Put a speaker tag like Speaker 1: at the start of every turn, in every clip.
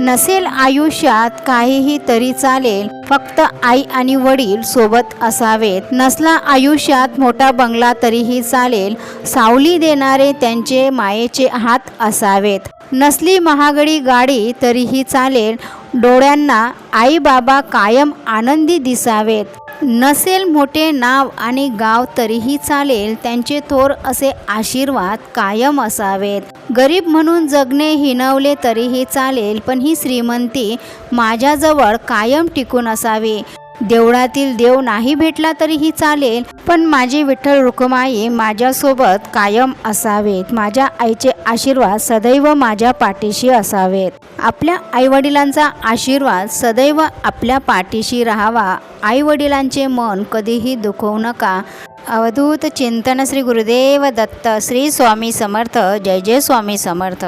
Speaker 1: नसेल आयुष्यात काहीही तरी चालेल फक्त आई आणि वडील सोबत असावेत. नसला आयुष्यात मोठा बंगला तरीही चालेल सावली देणारे त्यांचे मायेचे हात असावेत. नसली महागडी गाडी तरीही चालेल डोळ्यांना आई बाबा कायम आनंदी दिसावेत. नसेल मोठे नाव आणि गाव तरीही चालेल त्यांचे थोर असे आशीर्वाद कायम असावेत. गरीब म्हणून जगणे हिनवले तरीही चालेल पण ही श्रीमंती माझ्याजवळ कायम टिकून असावी. देवळातील देव नाही भेटला तरीही चालेल पण माझी विठ्ठल रुक्माई माझ्यासोबत कायम असावेत. माझ्या आईचे आशीर्वाद सदैव माझ्या पाठीशी असावेत. आपल्या आईवडिलांचा आशीर्वाद सदैव आपल्या पाठीशी राहावा. आईवडिलांचे मन कधीही दुखवू नका. अवधूत चिंतन श्री गुरुदेव दत्त श्री स्वामी समर्थ जय जय स्वामी समर्थ.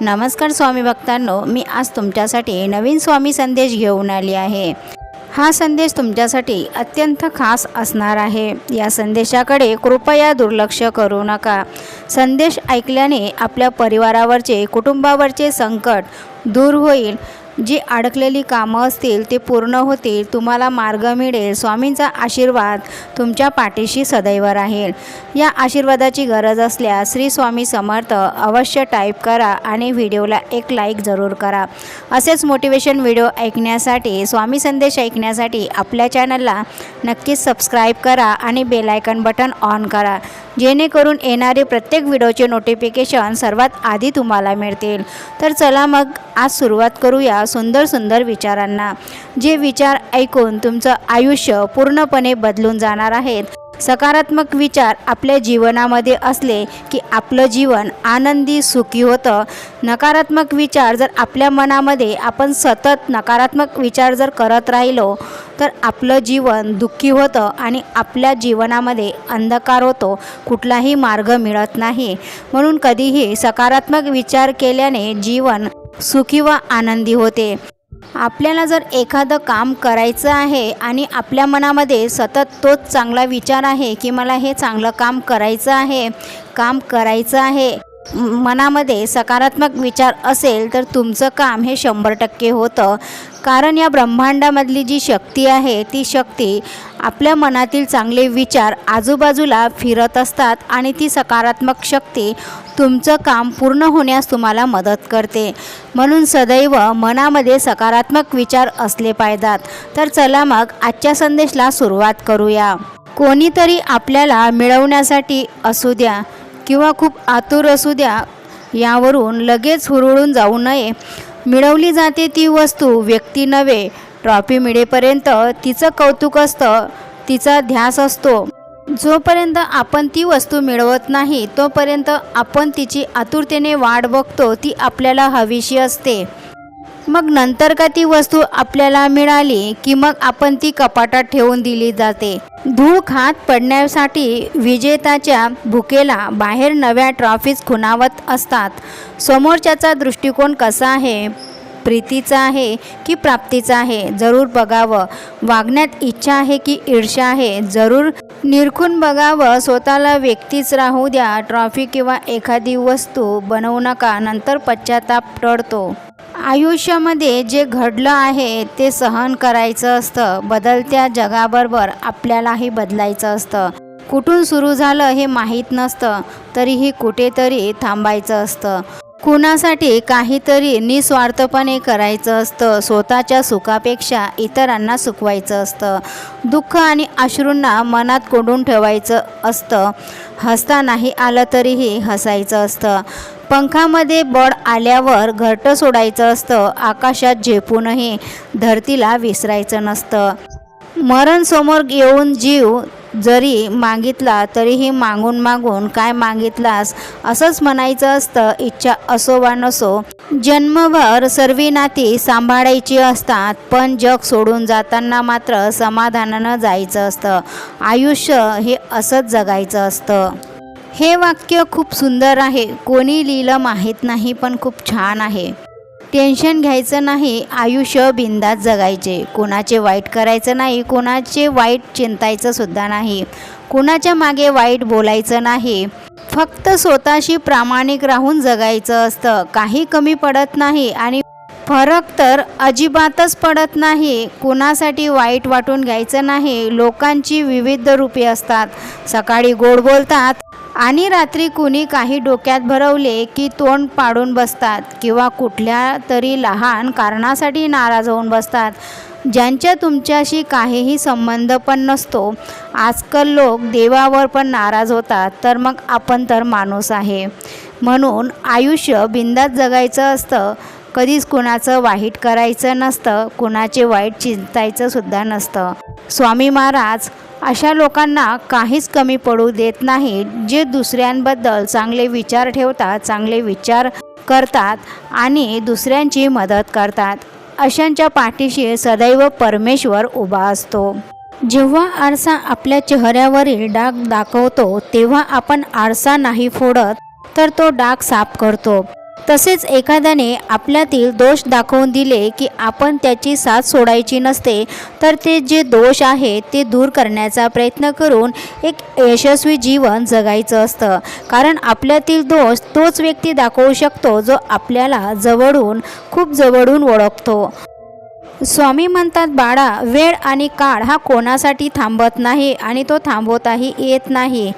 Speaker 1: नमस्कार स्वामी भक्तांनो मी आज तुमच्यासाठी नवीन स्वामी संदेश घेऊन आली आहे. हा संदेश तुमच्यासाठी अत्यंत खास असणार आहे. या संदेशाकडे कृपया दुर्लक्ष करू नका. संदेश ऐकल्याने आपल्या परिवारावरचे कुटुंबावरचे संकट दूर होईल. जी अडकलेली कामं असतील ते पूर्ण होतील तुम्हाला मार्ग मिळेल. स्वामींचा आशीर्वाद तुमच्या पाठीशी सदैव राहील. या आशीर्वादाची गरज असल्यास श्री स्वामी समर्थ अवश्य टाईप करा आणि व्हिडिओला एक लाईक जरूर करा. असेच मोटिवेशन व्हिडिओ ऐकण्यासाठी स्वामी संदेश ऐकण्यासाठी आपल्या चॅनलला नक्कीच सबस्क्राईब करा आणि बेलायकन बटन ऑन करा. जेणेकरून येणारे प्रत्येक व्हिडिओचे नोटिफिकेशन सर्वात आधी तुम्हाला मिळतील. तर चला मग आज सुरुवात करूया सुंदर सुंदर विचारांना. जे विचार ऐकून तुमचं आयुष्य पूर्णपणे बदलून जाणार आहेत. सकारात्मक विचार आपल्या जीवनामध्ये असले की आपलं जीवन आनंदी सुखी होतं. नकारात्मक विचार जर आपल्या मनामध्ये आपण सतत नकारात्मक विचार जर करत राहिलो तर आपलं जीवन दुःखी होतं आणि आपल्या जीवनामध्ये अंधकार होतो. कुठलाही मार्ग मिळत नाही. म्हणून कधीही सकारात्मक विचार केल्याने जीवन सुखी व आनंदी होते. आपल्याला जर एखादं काम करायचं आहे आणि आपल्या मनामध्ये सतत तोच चांगला विचार आहे की मला हे चांगलं काम करायचं आहे काम करायचं आहे मनामध्ये सकारात्मक विचार असेल तर तुमचं काम हे शंभर टक्के होतं. कारण या ब्रह्मांडामधली जी शक्ती आहे ती शक्ती आपल्या मनातील चांगले विचार आजूबाजूला फिरत असतात आणि ती सकारात्मक शक्ती तुमचं काम पूर्ण होण्यास तुम्हाला मदत करते. म्हणून सदैव मनामध्ये सकारात्मक विचार असले पाहिजेत. तर चला मग आजच्या संदेशला सुरुवात करूया. कोणीतरी आपल्याला मिळवण्यासाठी असू द्या. किंवा खूप आतुर असू द्या यावरून लगेच हुरळून जाऊ नये. मिळवली जाते ती वस्तू व्यक्ती नव्हे ट्रॉफी मिळेपर्यंत तिचं कौतुक असतं तिचा ध्यास असतो. जोपर्यंत आपण ती वस्तू मिळवत नाही तोपर्यंत आपण तिची आतुरतेने वाट बघतो ती आपल्याला हवीशी असते. मग नंतर का ती वस्तू आपल्याला मिळाली की मग आपण ती कपाटात ठेवून दिली जाते? धूळ खात पडण्यासाठी विजेताच्या भुकेला बाहेर नव्या ट्रॉफीज खुणावत असतात. समोरच्याचा दृष्टिकोन कसा आहे? प्रीतीचा आहे की प्राप्तीचा आहे? जरूर बघावं. वागण्यात इच्छा आहे की ईर्षा आहे? जरूर निरखून बघावं. स्वतःला व्यक्तीच राहू द्या. ट्रॉफी किंवा एखादी वस्तू बनवू नका. नंतर पश्चाताप टळतो. आयुष्यामध्ये जे घडलं आहे ते सहन करायचं असतं. बदलत्या जगाबरोबर आपल्यालाही बदलायचं असतं. कुठून सुरू झालं हे माहीत नसतं. तरीही कुठेतरी थांबायचं असतं. कुणासाठी काहीतरी निस्वार्थपणे करायचं असतं. स्वतःच्या सुखापेक्षा इतरांना सुखवायचं असतं. दुःख आणि अश्रूंना मनात कोंडून ठेवायचं असतं. हसता नाही आलं तरीही हसायचं असतं. पंखामध्ये बळ आल्यावर घरटं सोडायचं असतं आकाशात झेपूनही धरतीला विसरायचं नसतं. मरण समोर येऊन जीव जरी मागितला तरीही मागून मागून काय मागितलास असंच म्हणायचं असतं इच्छा असो वा नसो. जन्मभर सर्वी नाती सांभाळायची असतात पण जग सोडून जाताना मात्र समाधानानं जायचं असतं. आयुष्य हे असंच जगायचं असतं. हे वाक्य खूप सुंदर आहे. कोणी लिहिलं माहीत नाही पण खूप छान आहे. टेन्शन घ्यायचं नाही आयुष्य बिंदात जगायचे. कोणाचे वाईट करायचं नाही कोणाचे वाईट चिंतायचं सुद्धा नाही. कुणाच्या मागे वाईट बोलायचं नाही. फक्त स्वतःशी प्रामाणिक राहून जगायचं असतं. काही कमी पडत नाही आणि फरक तर अजिबातच पडत नाही. कुणासाठी वाईट वाटून घ्यायचं नाही. लोकांची विविध रूपे असतात. सकाळी गोड बोलतात आणि रात्री कुणी काही डोक्यात भरवले की तोंड पाडून बसतात किंवा कुठल्या तरी लहान कारणासाठी नाराज होऊन बसतात. ज्यांच्या तुमच्याशी काहीही संबंध पण नसतो आजकाल लोक देवावर पण नाराज होतात तर मग आपण तर माणूस आहे. म्हणून आयुष्य बिंदात जगायचं असतं कधीच कुणाचं वाईट करायचं नसतं कुणाचे वाईट चिंतायचं सुद्धा नसतं. स्वामी महाराज अशा लोकांना काहीच कमी पडू देत नाही जे दुसऱ्यांबद्दल चांगले विचार ठेवतात चांगले विचार करतात आणि दुसऱ्यांची मदत करतात. अशांच्या पाठीशी सदैव परमेश्वर उभा असतो. जेव्हा आरसा आपल्या चेहऱ्यावरील डाग दाखवतो तेव्हा आपण आरसा नाही फोडत तर तो डाग साफ करतो. तसेच एखाद्याने आपल्यातील दोष दाखवून दिले की आपण त्याची साथ सोडायची नसते तर ते जे दोष आहे ते दूर करण्याचा प्रयत्न करून एक यशस्वी जीवन जगायचं असतं. कारण आपल्यातील दोष तोच व्यक्ती दाखवू शकतो जो आपल्याला जवळून खूप जवळून ओळखतो. स्वामी म्हणतात बाळा वेळ आणि काळ हा कोणासाठी थांबत नाही आणि तो थांबवताही येत नाही.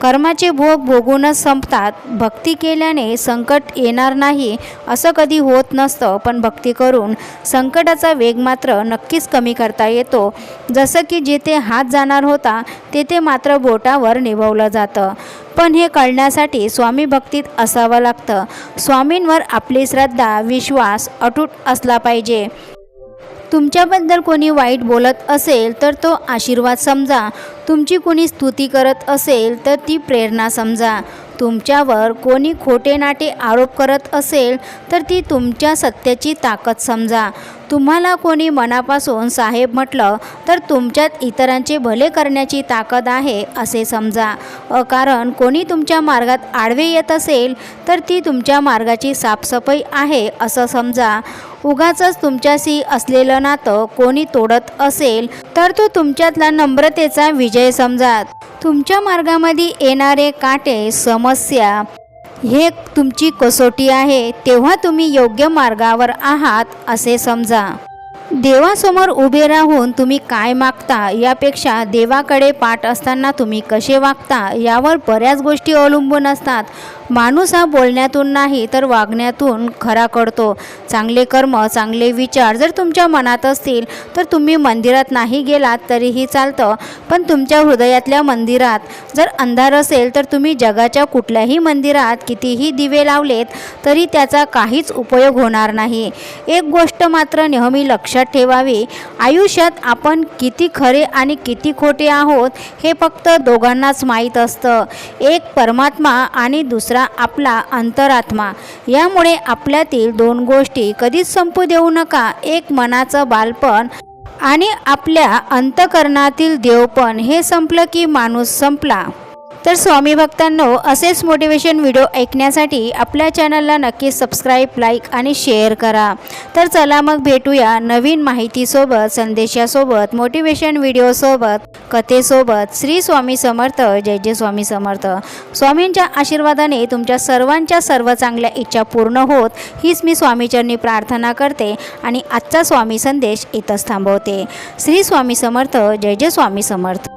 Speaker 1: कर्माचे भोग भोगूनच संपतात. भक्ती केल्याने संकट येणार नाही असं कधी होत नसतं पण भक्ती करून संकटाचा वेग मात्र नक्कीच कमी करता येतो. जसं की जिथे हात जाणार होता तेथे मात्र बोटावर निभवलं जातं. पण हे कळण्यासाठी स्वामी भक्तीत असावं लागतं. स्वामींवर आपली श्रद्धा विश्वास अटूट असला पाहिजे. तुमच्याबद्दल कोणी वाईट बोलत असेल तर तो आशीर्वाद समजा. तुमची कोणी स्तुती करत असेल तर ती प्रेरणा समजा. तुमच्यावर कोणी खोटे नाटे आरोप करत असेल तर ती तुमच्या सत्याची ताकद समजा. तुम्हाला कोणी मनापासून साहेब म्हटलं तर तुमच्यात इतरांचे भले करण्याची ताकद आहे असे समजा. कारण कोणी तुमच्या मार्गात आडवे येत असेल तर ती तुमच्या मार्गाची साफसफाई आहे असं समजा. उगाचच तुमच्याशी असलेलं नातं कोणी तोडत असेल तर तो तुमच्यातला नम्रतेचा विजय समजा तुमच्या मार्गामध्ये येणारे काटे समस्या हे तुमची कसोटी आहे तेव्हा तुम्ही योग्य मार्गावर आहात असे समजा. देवासमोर उभे राहून तुम्ही काय मागता यापेक्षा देवाकडे पाठ असताना तुम्ही कसे वागता यावर बऱ्याच गोष्टी अवलंबून असतात. माणूस हा बोलण्यातून नाही तर वागण्यातून खरा कळतो चांगले कर्म चांगले विचार जर तुमच्या मनात असतील तर तुम्ही मंदिरात नाही गेलात तरीही चालतं. पण तुमच्या हृदयातल्या मंदिरात जर अंधार असेल तर तुम्ही जगाच्या कुठल्याही मंदिरात कितीही दिवे लावलेत तरी त्याचा काहीच उपयोग होणार नाही. एक गोष्ट मात्र नेहमी लक्षात ठेवावी आयुष्यात आपण किती खरे आणि किती खोटे आहोत हे फक्त दोघांनाच माहीत असतं. एक परमात्मा आणि दुसरा आपला अंतरात्मा. यामुळे आपल्यातील दोन गोष्टी कधीच संपू देऊ नका. एक मनाचं बालपण आणि आपल्या अंतकरणातील देवपण. हे संपलं की माणूस संपला. तर स्वामी भक्तांनो असेच मोटिवेशन व्हिडिओ ऐकण्यासाठी आपल्या चॅनलला नक्की सबस्क्राईब लाईक आणि शेअर करा. तर चला मग भेटूया नवीन माहितीसोबत संदेशासोबत मोटिवेशन व्हिडिओसोबत कथेसोबत. श्री स्वामी समर्थ जय जय स्वामी समर्थ. स्वामींच्या आशीर्वादाने तुमच्या सर्वांच्या सर्व चांगल्या इच्छा पूर्ण होत हीच मी स्वामीचरणी प्रार्थना करते आणि आजचा स्वामी संदेश इथंच थांबवते. श्री स्वामी समर्थ जय जय स्वामी समर्थ.